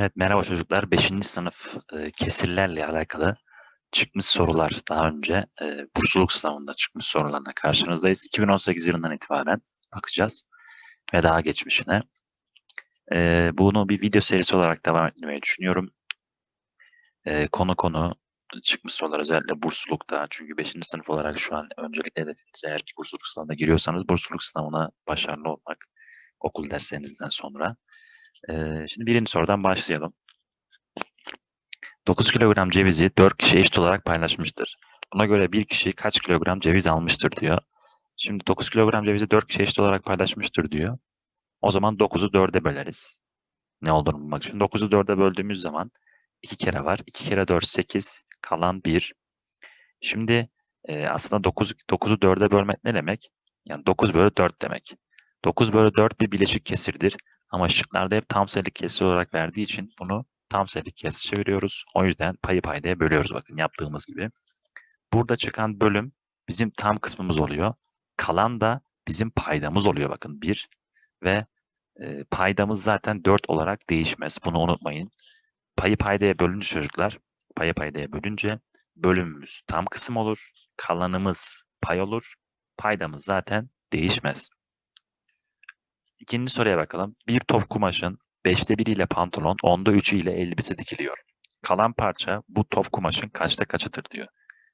Evet, merhaba çocuklar. 5. sınıf e, kesirlerle alakalı çıkmış sorular daha önce e, bursluluk sınavında çıkmış sorularla karşınızdayız. 2018 yılından itibaren bakacağız ve daha geçmişine. E, bunu bir video serisi olarak devam etmeyi düşünüyorum. E, konu konu çıkmış sorular özellikle burslulukta çünkü 5. sınıf olarak şu an öncelikle hedefiniz eğer ki bursluluk sınavına giriyorsanız bursluluk sınavına başarılı olmak okul derslerinizden sonra. Şimdi birinci sorudan başlayalım. 9 kilogram cevizi 4 kişi eşit olarak paylaşmıştır. Buna göre bir kişi kaç kilogram ceviz almıştır diyor. Şimdi 9 kilogram cevizi 4 kişi eşit olarak paylaşmıştır diyor. O zaman 9'u 4'e böleriz. Ne olduğunu bulmak için. 9'u 4'e böldüğümüz zaman 2 kere var. 2 kere 4 8 kalan 1. Şimdi e, aslında 9, 9'u 4'e bölmek ne demek? Yani 9 bölü 4 demek. 9 bölü 4 bir bileşik kesirdir. Ama şıklarda hep tam sayılı kesir olarak verdiği için bunu tam sayılı kesir çeviriyoruz. O yüzden payı paydaya bölüyoruz bakın yaptığımız gibi. Burada çıkan bölüm bizim tam kısmımız oluyor. Kalan da bizim paydamız oluyor bakın 1 ve e, paydamız zaten 4 olarak değişmez. Bunu unutmayın. Payı paydaya bölünce çocuklar, payı paydaya bölünce bölümümüz tam kısım olur. Kalanımız pay olur. Paydamız zaten değişmez. İkinci soruya bakalım. Bir top kumaşın 5'te 1 ile pantolon, 10'da 3'ü ile elbise dikiliyor. Kalan parça bu top kumaşın kaçta kaçıdır diyor.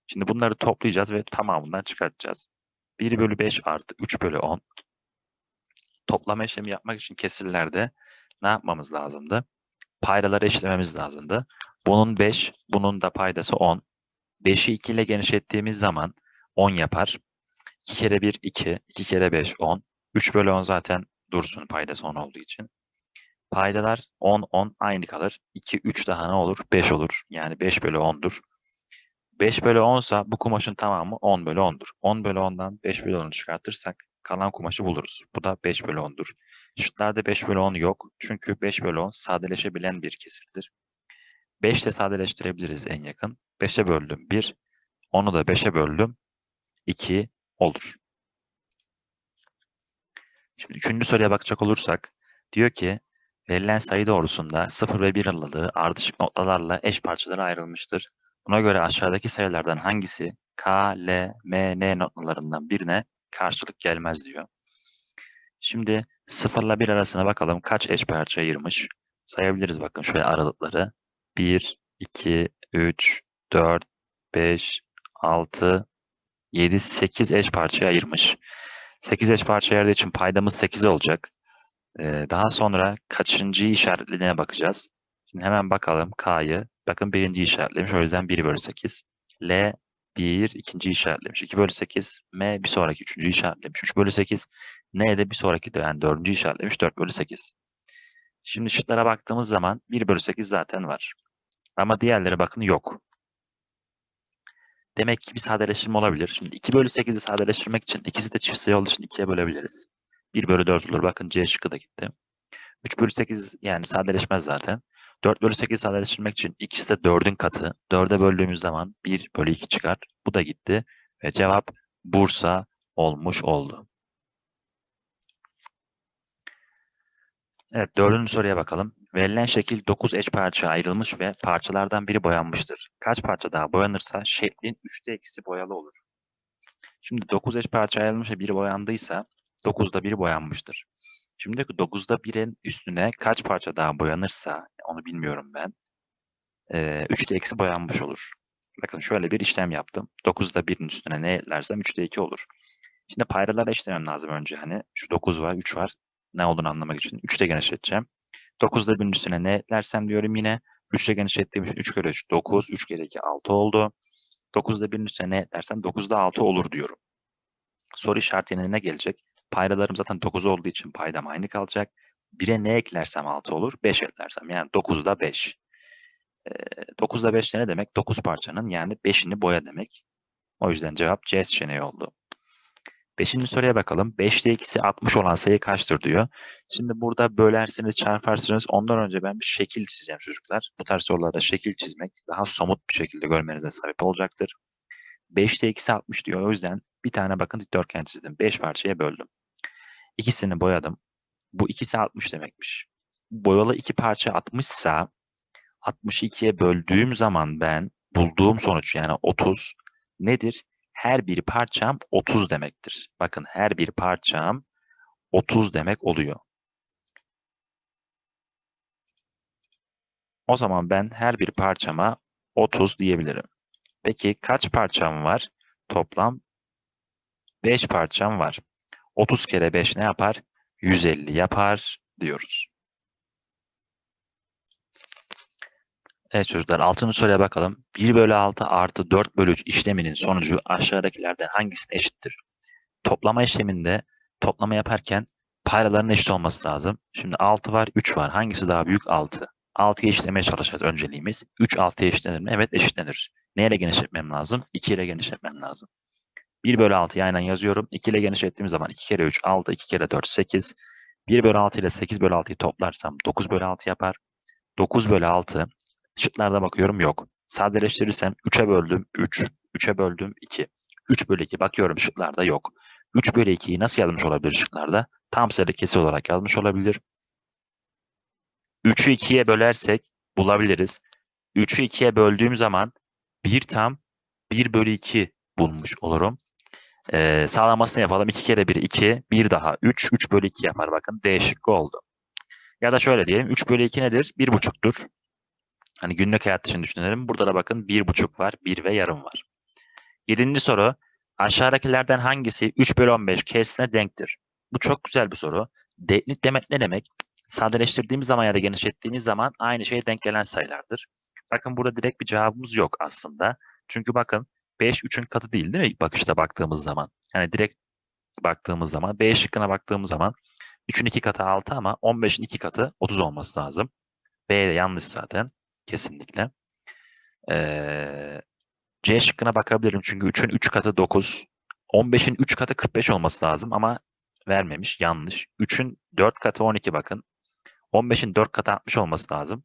Şimdi bunları toplayacağız ve tamamından çıkartacağız. 1 bölü 5 artı 3 bölü 10. Toplama işlemi yapmak için kesirlerde ne yapmamız lazımdı? Paydaları eşitlememiz lazımdı. Bunun 5, bunun da paydası 10. 5'i 2 ile genişlettiğimiz zaman 10 yapar. 2 kere 1 2, 2 kere 5 10. 3 bölü 10 zaten dursun paydası 10 olduğu için. Paydalar 10, 10 aynı kalır. 2, 3 daha ne olur? 5 olur. Yani 5 bölü 10'dur. 5 bölü 10 ise bu kumaşın tamamı 10 bölü 10'dur. 10 bölü 10'dan 5 bölü 10'u çıkartırsak kalan kumaşı buluruz. Bu da 5 bölü 10'dur. Şıklarda 5 bölü 10 yok. Çünkü 5 bölü 10 sadeleşebilen bir kesirdir. 5 ile sadeleştirebiliriz en yakın. 5'e böldüm 1. 10'u da 5'e böldüm 2 olur. Şimdi üçüncü soruya bakacak olursak diyor ki verilen sayı doğrusunda 0 ve 1 aralığı ardışık noktalarla eş parçalara ayrılmıştır. Buna göre aşağıdaki sayılardan hangisi K, L, M, N noktalarından birine karşılık gelmez diyor. Şimdi 0 ile 1 arasına bakalım kaç eş parça ayırmış. Sayabiliriz bakın şöyle aralıkları. 1, 2, 3, 4, 5, 6, 7, 8 eş parçaya ayırmış. 8 eş parça ayırdığı için paydamız 8 olacak. Ee, daha sonra kaçıncı işaretlediğine bakacağız. Şimdi hemen bakalım K'yı. Bakın birinci işaretlemiş. O yüzden 1 bölü 8. L 1 ikinci işaretlemiş. 2 bölü 8. M bir sonraki üçüncü işaretlemiş. 3 bölü 8. N de bir sonraki de yani dördüncü işaretlemiş. 4 bölü 8. Şimdi şıklara baktığımız zaman 1 bölü 8 zaten var. Ama diğerleri bakın yok. Demek ki bir sadeleştirme olabilir. Şimdi 2 bölü 8'i sadeleştirmek için ikisi de çift sayı olduğu için 2'ye bölebiliriz. 1 bölü 4 olur. Bakın C şıkkı da gitti. 3 bölü 8 yani sadeleşmez zaten. 4 bölü 8 sadeleştirmek için ikisi de 4'ün katı. 4'e böldüğümüz zaman 1 bölü 2 çıkar. Bu da gitti. Ve cevap Bursa olmuş oldu. Evet dördüncü soruya bakalım. Verilen şekil 9 eş parça ayrılmış ve parçalardan biri boyanmıştır. Kaç parça daha boyanırsa şeklin 3'te eksi boyalı olur. Şimdi 9 eş parça ayrılmış ve biri boyandıysa 9'da biri boyanmıştır. Şimdi 9'da 1'in üstüne kaç parça daha boyanırsa onu bilmiyorum ben. 3'te eksi boyanmış olur. Bakın şöyle bir işlem yaptım. 9'da 1'in üstüne ne eklersem 3'te 2 olur. Şimdi paydaları eşitlemem lazım önce. Hani şu 9 var, 3 var. Ne olduğunu anlamak için 3'te genişleteceğim. 9'da 1'in üstüne ne eklersem diyorum yine. 3'te genişlettiğim için 3 kere 3 9, 3 kere 2 6 oldu. 9'da 1'in üstüne ne eklersem 9'da 6 olur diyorum. Soru işaretine ne gelecek? Paydalarım zaten 9 olduğu için paydam aynı kalacak. 1'e ne eklersem 6 olur? 5 eklersem. Yani 9'da 5. Ee, 9'da 5 ne demek? 9 parçanın yani 5'ini boya demek. O yüzden cevap C seçeneği oldu. Beşinci soruya bakalım. 5'te ikisi 60 olan sayı kaçtır diyor. Şimdi burada bölersiniz, çarparsınız. Ondan önce ben bir şekil çizeceğim çocuklar. Bu tarz sorularda şekil çizmek daha somut bir şekilde görmenize sebep olacaktır. 5'te ikisi 60 diyor. O yüzden bir tane bakın dikdörtgen çizdim. 5 parçaya böldüm. İkisini boyadım. Bu ikisi 60 demekmiş. Boyalı iki parça 60 ise 62'ye böldüğüm zaman ben bulduğum sonuç yani 30 nedir? Her bir parçam 30 demektir. Bakın her bir parçam 30 demek oluyor. O zaman ben her bir parçama 30 diyebilirim. Peki kaç parçam var? Toplam 5 parçam var. 30 kere 5 ne yapar? 150 yapar diyoruz. Evet çocuklar 6. soruya bakalım. 1 bölü 6 artı 4 bölü 3 işleminin sonucu aşağıdakilerden hangisine eşittir? Toplama işleminde toplama yaparken paydaların eşit olması lazım. Şimdi 6 var, 3 var. Hangisi daha büyük? 6. 6'yı eşitlemeye çalışacağız önceliğimiz. 3 6'ya eşitlenir mi? Evet eşitlenir. Neyle genişletmem lazım? 2 ile genişletmem lazım. 1 bölü 6'yı aynen yazıyorum. 2 ile genişlettiğim zaman 2 kere 3 6, 2 kere 4 8. 1 bölü 6 ile 8 bölü 6'yı toplarsam 9 bölü 6 yapar. 9 bölü 6 şıklarda bakıyorum yok. Sadeleştirirsem 3'e böldüm 3, 3'e böldüm 2. 3 bölü 2 bakıyorum şıklarda yok. 3 bölü 2'yi nasıl yazmış olabilir şıklarda? Tam sayılı kesir olarak yazmış olabilir. 3'ü 2'ye bölersek bulabiliriz. 3'ü 2'ye böldüğüm zaman 1 tam 1 bölü 2 bulmuş olurum. Ee, sağlamasını yapalım. 2 kere 1 2, 1 daha 3, 3 bölü 2 yapar. Bakın D şıkkı oldu. Ya da şöyle diyelim. 3 bölü 2 nedir? 1,5'tur. Hani günlük hayat için düşünelim. Burada da bakın 1,5 var, 1 ve yarım var. Yedinci soru. Aşağıdakilerden hangisi 3 bölü 15 kesine denktir? Bu çok güzel bir soru. Denklik demek ne demek? Sadeleştirdiğimiz zaman ya da genişlettiğimiz zaman aynı şeye denk gelen sayılardır. Bakın burada direkt bir cevabımız yok aslında. Çünkü bakın 5 3'ün katı değil değil mi bakışta baktığımız zaman? Yani direkt baktığımız zaman B şıkkına baktığımız zaman 3'ün 2 katı 6 ama 15'in 2 katı 30 olması lazım. B de yanlış zaten. Kesinlikle. Ee, C şıkkına bakabilirim çünkü 3'ün 3 katı 9. 15'in 3 katı 45 olması lazım ama vermemiş. Yanlış. 3'ün 4 katı 12 bakın. 15'in 4 katı 60 olması lazım.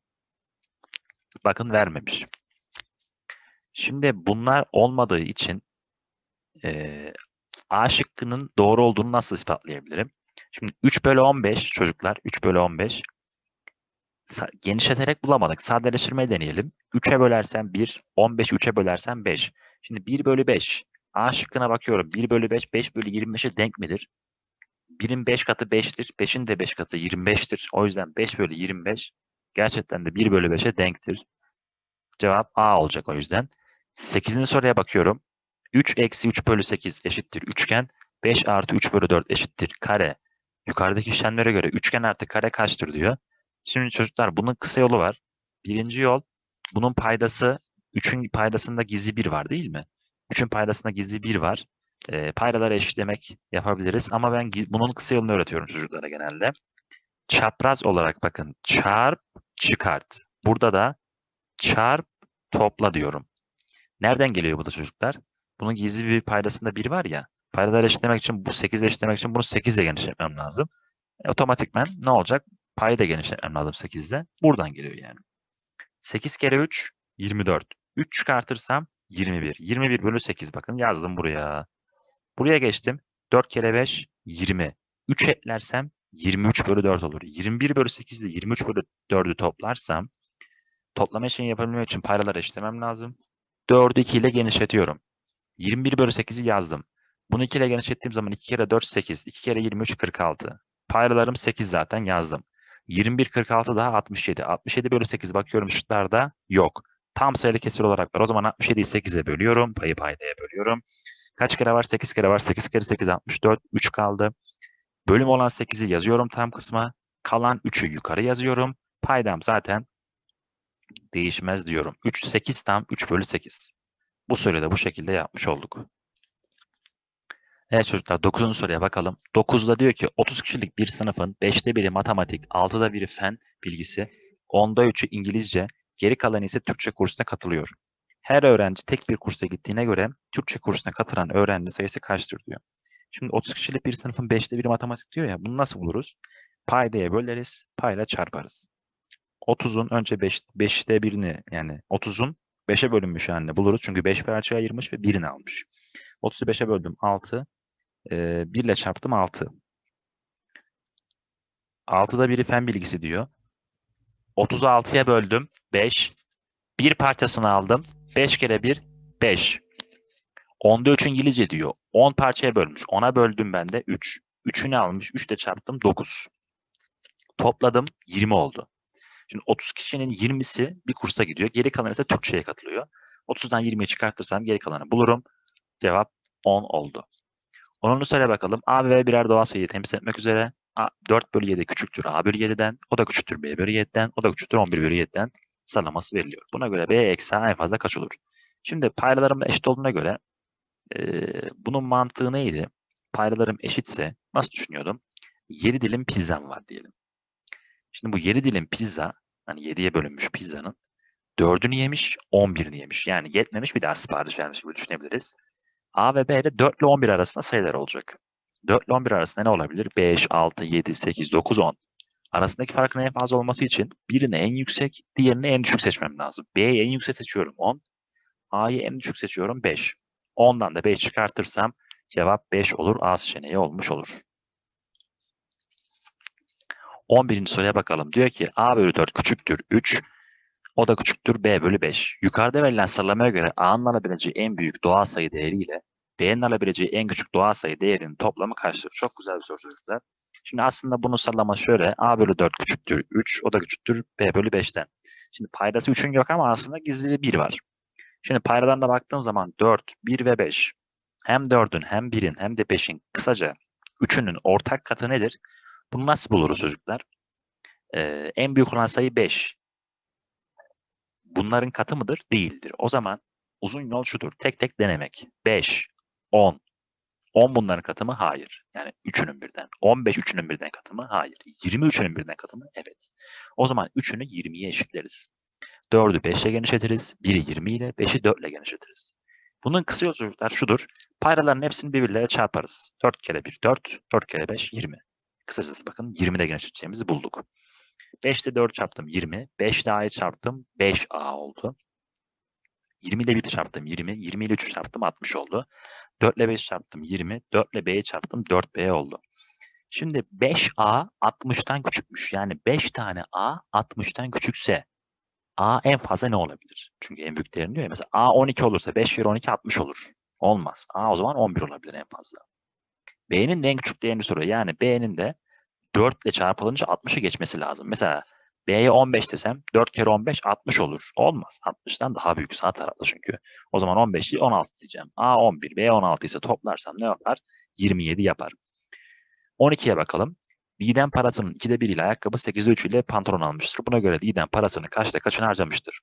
Bakın vermemiş. Şimdi bunlar olmadığı için e, A şıkkının doğru olduğunu nasıl ispatlayabilirim? Şimdi 3 bölü 15 çocuklar 3 bölü 15 genişleterek bulamadık. Sadeleştirmeyi deneyelim. 3'e bölersem 1, 15'i 3'e bölersem 5. Şimdi 1 bölü 5. A şıkkına bakıyorum. 1 bölü 5, 5 bölü 25'e denk midir? 1'in 5 katı 5'tir. 5'in de 5 katı 25'tir. O yüzden 5 bölü 25 gerçekten de 1 bölü 5'e denktir. Cevap A olacak o yüzden. 8. soruya bakıyorum. 3 eksi 3 bölü 8 eşittir üçgen. 5 artı 3 bölü 4 eşittir kare. Yukarıdaki işlemlere göre üçgen artı kare kaçtır diyor. Şimdi çocuklar bunun kısa yolu var. Birinci yol bunun paydası 3'ün paydasında gizli 1 var değil mi? 3'ün paydasında gizli 1 var. E, paydaları eşitlemek yapabiliriz ama ben bunun kısa yolunu öğretiyorum çocuklara genelde. Çapraz olarak bakın çarp çıkart. Burada da çarp topla diyorum. Nereden geliyor bu da çocuklar? Bunun gizli bir paydasında 1 var ya. Paydaları eşitlemek için bu 8 eşitlemek için bunu 8 ile genişletmem lazım. E, otomatikmen ne olacak? Payı da genişletmem lazım 8'de. Buradan geliyor yani. 8 kere 3 24. 3 çıkartırsam 21. 21 bölü 8 bakın yazdım buraya. Buraya geçtim. 4 kere 5 20. 3 eklersem 23 bölü 4 olur. 21 bölü 8 ile 23 bölü 4'ü toplarsam toplama işini yapabilmek için paydaları eşitlemem lazım. 4'ü 2 ile genişletiyorum. 21 bölü 8'i yazdım. Bunu 2 ile genişlettiğim zaman 2 kere 4 8. 2 kere 23 46. Paydalarım 8 zaten yazdım. 21 46 daha 67. 67 bölü 8 bakıyorum şıklarda yok. Tam sayılı kesir olarak var. O zaman 67'yi 8'e bölüyorum. Payı paydaya bölüyorum. Kaç kere var? 8 kere var. 8 kere 8 64. 3 kaldı. Bölüm olan 8'i yazıyorum tam kısma. Kalan 3'ü yukarı yazıyorum. Paydam zaten değişmez diyorum. 3 8 tam 3 bölü 8. Bu da bu şekilde yapmış olduk. Evet çocuklar 9. soruya bakalım. 9'da diyor ki 30 kişilik bir sınıfın 5'te biri matematik, 6'da biri fen bilgisi, 10'da 3'ü İngilizce, geri kalanı ise Türkçe kursuna katılıyor. Her öğrenci tek bir kursa gittiğine göre Türkçe kursuna katılan öğrenci sayısı kaçtır diyor. Şimdi 30 kişilik bir sınıfın 5'te biri matematik diyor ya bunu nasıl buluruz? Paydaya böleriz, payla çarparız. 30'un önce 5, 5'te birini yani 30'un 5'e bölünmüş halini buluruz. Çünkü 5 parçaya ayırmış ve birini almış. 30'u 5'e böldüm 6. E, 1 ile çarptım 6. 6'da biri fen bilgisi diyor. 36'ya böldüm. 5. Bir parçasını aldım. 5 kere 1 5. Onda 3 İngilizce diyor. 10 parçaya bölmüş. 10'a böldüm ben de 3. 3'ünü almış. 3 de çarptım 9. Topladım 20 oldu. Şimdi 30 kişinin 20'si bir kursa gidiyor. Geri kalanı ise Türkçe'ye katılıyor. 30'dan 20'ye çıkartırsam geri kalanı bulurum. Cevap 10 oldu. 10. soruya bakalım. A ve B birer doğal sayıyı temsil etmek üzere A, 4 bölü 7 küçüktür A bölü 7'den. O da küçüktür B bölü 7'den. O da küçüktür 11 bölü 7'den sıralaması veriliyor. Buna göre B eksi A en fazla kaç olur? Şimdi paydalarım eşit olduğuna göre e, bunun mantığı neydi? Paydalarım eşitse nasıl düşünüyordum? 7 dilim pizzam var diyelim. Şimdi bu 7 dilim pizza, hani 7'ye bölünmüş pizzanın 4'ünü yemiş, 11'ini yemiş. Yani yetmemiş bir daha sipariş vermiş gibi düşünebiliriz. A ve B de 4 ile 11 arasında sayılar olacak. 4 ile 11 arasında ne olabilir? 5, 6, 7, 8, 9, 10. Arasındaki farkın en fazla olması için birini en yüksek, diğerini en düşük seçmem lazım. B'yi en yüksek seçiyorum 10. A'yı en düşük seçiyorum 5. 10'dan da 5 çıkartırsam cevap 5 olur. A seçeneği olmuş olur. 11. soruya bakalım. Diyor ki A bölü 4 küçüktür 3. O da küçüktür B bölü 5. Yukarıda verilen sıralamaya göre A'nın alabileceği en büyük doğal sayı değeriyle B'nin alabileceği en küçük doğal sayı değerinin toplamı kaçtır? Çok güzel bir soru çocuklar. Şimdi aslında bunun sıralaması şöyle. A bölü 4 küçüktür 3. O da küçüktür B bölü 5'ten. Şimdi paydası 3'ün yok ama aslında gizli bir 1 var. Şimdi paydalarına baktığım zaman 4, 1 ve 5. Hem 4'ün hem 1'in hem de 5'in kısaca 3'ünün ortak katı nedir? Bunu nasıl buluruz çocuklar? Ee, en büyük olan sayı 5. Bunların katı mıdır? Değildir. O zaman uzun yol şudur. Tek tek denemek. 5, 10. 10 bunların katı mı? Hayır. Yani 3'ünün birden. 15 3'ünün birden katı mı? Hayır. 20 3'ünün birden katı mı? Evet. O zaman 3'ünü 20'ye eşitleriz. 4'ü 5 ile genişletiriz. 1'i 20 ile 5'i 4 ile genişletiriz. Bunun kısa yolu çocuklar şudur. Paydaların hepsini birbirleriyle çarparız. 4 kere 1 4, 4 kere 5 20. Kısacası bakın 20'de genişleteceğimizi bulduk. 5 ile 4 çarptım 20. 5 ile A'yı çarptım 5A oldu. 20 ile 1 çarptım 20. 20 ile 3 çarptım 60 oldu. 4 ile 5 çarptım 20. 4 ile B'yi çarptım 4B oldu. Şimdi 5A 60'tan küçükmüş. Yani 5 tane A 60'tan küçükse A en fazla ne olabilir? Çünkü en büyük değerini diyor ya. Mesela A 12 olursa 5 kere 12 60 olur. Olmaz. A o zaman 11 olabilir en fazla. B'nin de en küçük değerini soruyor. Yani B'nin de 4 ile çarpılınca 60'ı geçmesi lazım. Mesela B'ye 15 desem 4 kere 15 60 olur. Olmaz. 60'tan daha büyük sağ tarafta çünkü. O zaman 15'i 16 diyeceğim. A 11, B 16 ise toplarsam ne yapar? 27 yapar. 12'ye bakalım. Didem parasının 2'de 1 ile ayakkabı 8'de 3 ile pantolon almıştır. Buna göre Didem parasını kaçta kaçını harcamıştır?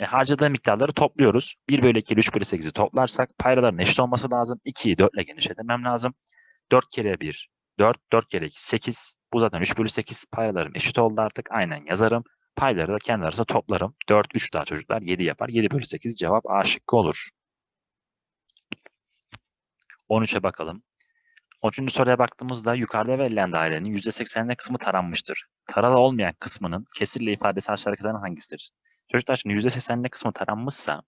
E, harcadığı miktarları topluyoruz. 1 bölü 2 ile 3 bölü 8'i toplarsak paydaların eşit olması lazım. 2'yi 4 ile genişletmem lazım. 4 kere 1 4, 4 kere 2 8. Bu zaten 3 bölü 8 paydalarım eşit oldu artık. Aynen yazarım. Payları da kendi arasında toplarım. 4, 3 daha çocuklar 7 yapar. 7 bölü 8 cevap A şıkkı olur. 13'e bakalım. 13. soruya baktığımızda yukarıda verilen dairenin %80'ine kısmı taranmıştır. Taralı olmayan kısmının kesirle ifadesi aşağıdakilerden hangisidir? Çocuklar şimdi %80'ine kısmı taranmışsa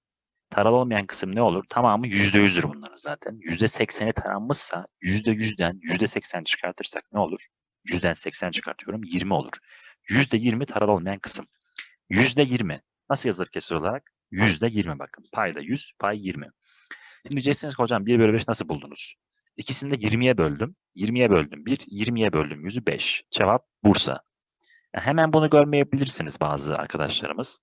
taralı olmayan kısım ne olur? Tamamı %100'dür bunların zaten. %80'i taranmışsa %100'den %80 çıkartırsak ne olur? 100'den 80 çıkartıyorum 20 olur. %20 taralı olmayan kısım. %20 nasıl yazılır kesir olarak? %20 bakın. Payda 100, pay 20. Şimdi diyeceksiniz ki hocam 1 bölü 5 nasıl buldunuz? İkisini de 20'ye böldüm. 20'ye böldüm 1, 20'ye böldüm 100'ü 5. Cevap Bursa. Yani hemen bunu görmeyebilirsiniz bazı arkadaşlarımız.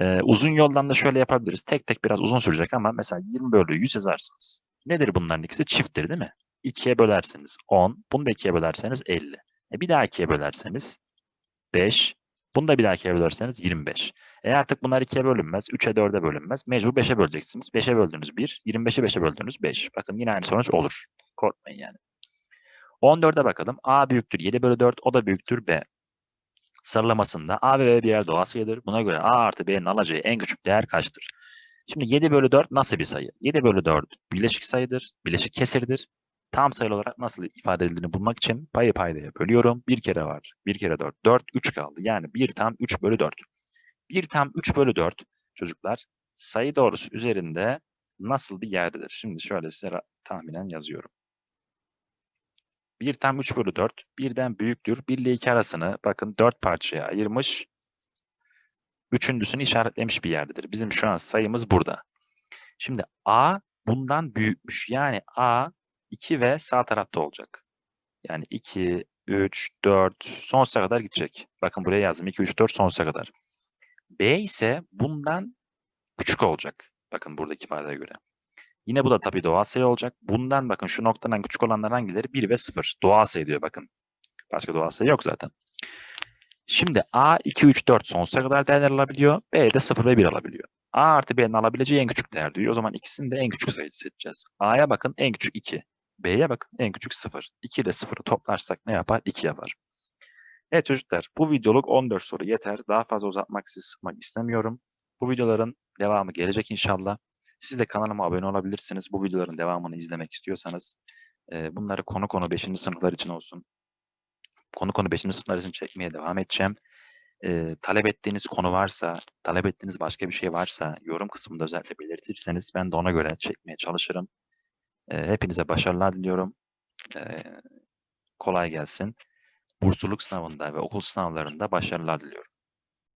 Ee, uzun yoldan da şöyle yapabiliriz. Tek tek biraz uzun sürecek ama mesela 20 bölü 100 yazarsınız. Nedir bunların ikisi? Çifttir değil mi? 2'ye bölerseniz 10. Bunu da 2'ye bölerseniz 50. E bir daha 2'ye bölerseniz 5. Bunu da bir daha 2'ye bölerseniz 25. E artık bunlar 2'ye bölünmez. 3'e 4'e bölünmez. Mecbur 5'e böleceksiniz. 5'e böldüğünüz 1. 25'e 5'e böldüğünüz 5. Bakın yine aynı sonuç olur. Korkmayın yani. 14'e bakalım. A büyüktür 7 bölü 4. O da büyüktür B. Sıralamasında A ve B birer doğal sayıdır. Buna göre A artı B'nin alacağı en küçük değer kaçtır? Şimdi 7 bölü 4 nasıl bir sayı? 7 bölü 4 bileşik sayıdır. Bileşik kesirdir. Tam sayılı olarak nasıl ifade edildiğini bulmak için payı paydaya bölüyorum. Bir kere var. Bir kere 4. 4, 3 kaldı. Yani 1 tam 3 bölü 4. 1 tam 3 bölü 4 çocuklar sayı doğrusu üzerinde nasıl bir yerdedir? Şimdi şöyle size tahminen yazıyorum. 1 tam 3 bölü 4 birden büyüktür. 1 ile 2 arasını bakın 4 parçaya ayırmış. Üçüncüsünü işaretlemiş bir yerdedir. Bizim şu an sayımız burada. Şimdi A bundan büyükmüş. Yani A 2 ve sağ tarafta olacak. Yani 2, 3, 4 sonsuza kadar gidecek. Bakın buraya yazdım. 2, 3, 4 sonsuza kadar. B ise bundan küçük olacak. Bakın buradaki ifadeye göre. Yine bu da tabii doğal sayı olacak. Bundan bakın şu noktadan küçük olanlar hangileri? 1 ve 0. Doğal sayı diyor bakın. Başka doğal sayı yok zaten. Şimdi A 2, 3, 4 sonsuza kadar değerler alabiliyor. B de 0 ve 1 alabiliyor. A artı B'nin alabileceği en küçük değer diyor. O zaman ikisini de en küçük sayı seçeceğiz. A'ya bakın en küçük 2. B'ye bakın en küçük 0. 2 ile 0'ı toplarsak ne yapar? 2 yapar. Evet çocuklar bu videoluk 14 soru yeter. Daha fazla uzatmak sizi sıkmak istemiyorum. Bu videoların devamı gelecek inşallah. Siz de kanalıma abone olabilirsiniz. Bu videoların devamını izlemek istiyorsanız. e, bunları konu konu 5. sınıflar için olsun. Konu konu 5. sınıflar için çekmeye devam edeceğim. E, talep ettiğiniz konu varsa, talep ettiğiniz başka bir şey varsa yorum kısmında özellikle belirtirseniz ben de ona göre çekmeye çalışırım. E, hepinize başarılar diliyorum. E, kolay gelsin. Bursluluk sınavında ve okul sınavlarında başarılar diliyorum.